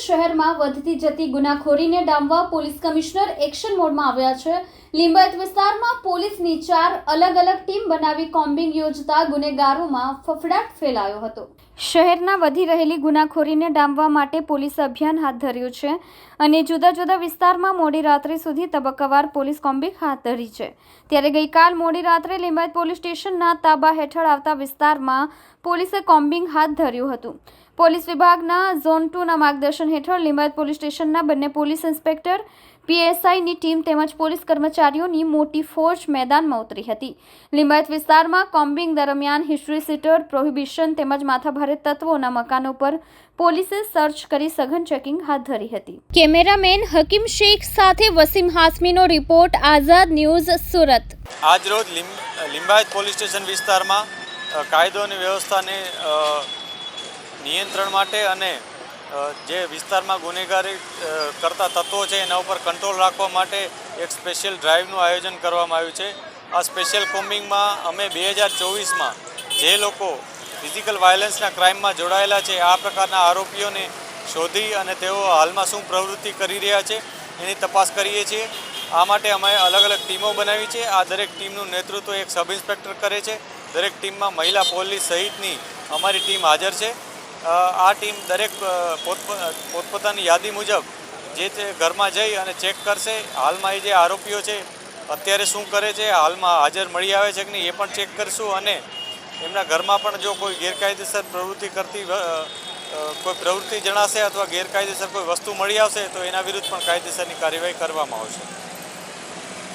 શહેરમાં વધતી જતી ગુનાખોરીને ડામવા પોલીસ કમિશનર એક્શન મોડમાં આવ્યા છે. લિંબાયત વિસ્તારમાં પોલીસની ચાર અલગ અલગ ટીમ બનાવી કોમ્બિંગ યોજતા ગુનેગારોમાં ફફડાટ ફેલાયો હતો. શહેરના વધી રહેલી ગુનાખોરીને ડામવા માટે પોલીસ અભિયાન હાથ ધર્યું છે અને જુદા જુદા વિસ્તારમાં મોડી રાત્રે સુધી તબક્કાવાર પોલીસ કોમ્બિંગ હાથ ધરી છે. ત્યારે ગઈકાલ મોડી રાત્રે લિંબાયત પોલીસ સ્ટેશનના તાબા હેઠળ આવતા વિસ્તારમાં પોલીસે કોમ્બિંગ હાથ ધર્યું હતું. પોલીસ વિભાગના ઝોન ટુના માર્ગદર્શન હેઠળ લીંબાયત પોલીસ સ્ટેશનના બંને પોલીસ ઇન્સ્પેક્ટર પીએસઆઈની ટીમ તેમજ પોલીસ કર્મચારીઓની મોટી ફોજ મેદાનમાં ઉતરી હતી. લિંબાયત વિસ્તારમાં કોમ્બિંગ દરમિયાન હિસ્ટ્રી સીટર પ્રોહિબિશન તેમજ માથાભારે તત્વોના મકાનો પર પોલીસે સર્ચ કરી સઘન ચેકિંગ હાથ ધરી હતી. કેમેરામેન હકીમ શેખ સાથે વસીમ હાસમીનો રિપોર્ટ આઝાદ ન્યૂઝ સુરત. આજરોજ લિંબાયત પોલીસ સ્ટેશન વિસ્તારમાં કાયદો અને વ્યવસ્થાને નિયંત્રણ માટે અને જે વિસ્તારમાં ગુનેગારી કરતા તત્વો છે એના ઉપર કંટ્રોલ રાખવા માટે એક સ્પેશિયલ ડ્રાઈવનું આયોજન કરવામાં આવ્યું છે. આ સ્પેશિયલ કોમ્બિંગમાં અમે બે હજાર ચોવીસમાં જે લોકો ફિઝિકલ વાયલન્સના ક્રાઇમમાં જોડાયેલા છે, આ પ્રકારના આરોપીઓને શોધી અને તેઓ હાલમાં શું પ્રવૃત્તિ કરી રહ્યા છે, એની તપાસ કરીએ છીએ. આ માટે અમે અલગ અલગ ટીમો બનાવી છે. આ દરેક ટીમનું નેતૃત્વ એક સબ ઇન્સ્પેક્ટર કરે છે. દરેક ટીમમાં મહિલા પોલીસ સહિતની અમારી ટીમ હાજર છે. આ ટીમ દરેક પોતપોતાની યાદી મુજબ જે તે ઘરમાં જઈ અને ચેક કરશે, હાલમાં એ જે આરોપીઓ છે, અત્યારે શું કરે છે, હાલમાં હાજર મળી આવે છે કે નહીં એ પણ ચેક કરશું અને એમના ઘરમાં પણ જો કોઈ ગેરકાયદેસર પ્રવૃત્તિ કરતી કોઈ પ્રવૃત્તિ જણાશે અથવા ગેરકાયદેસર કોઈ વસ્તુ મળી આવશે તો એના વિરુદ્ધ પણ કાયદેસરની કાર્યવાહી કરવામાં આવશે.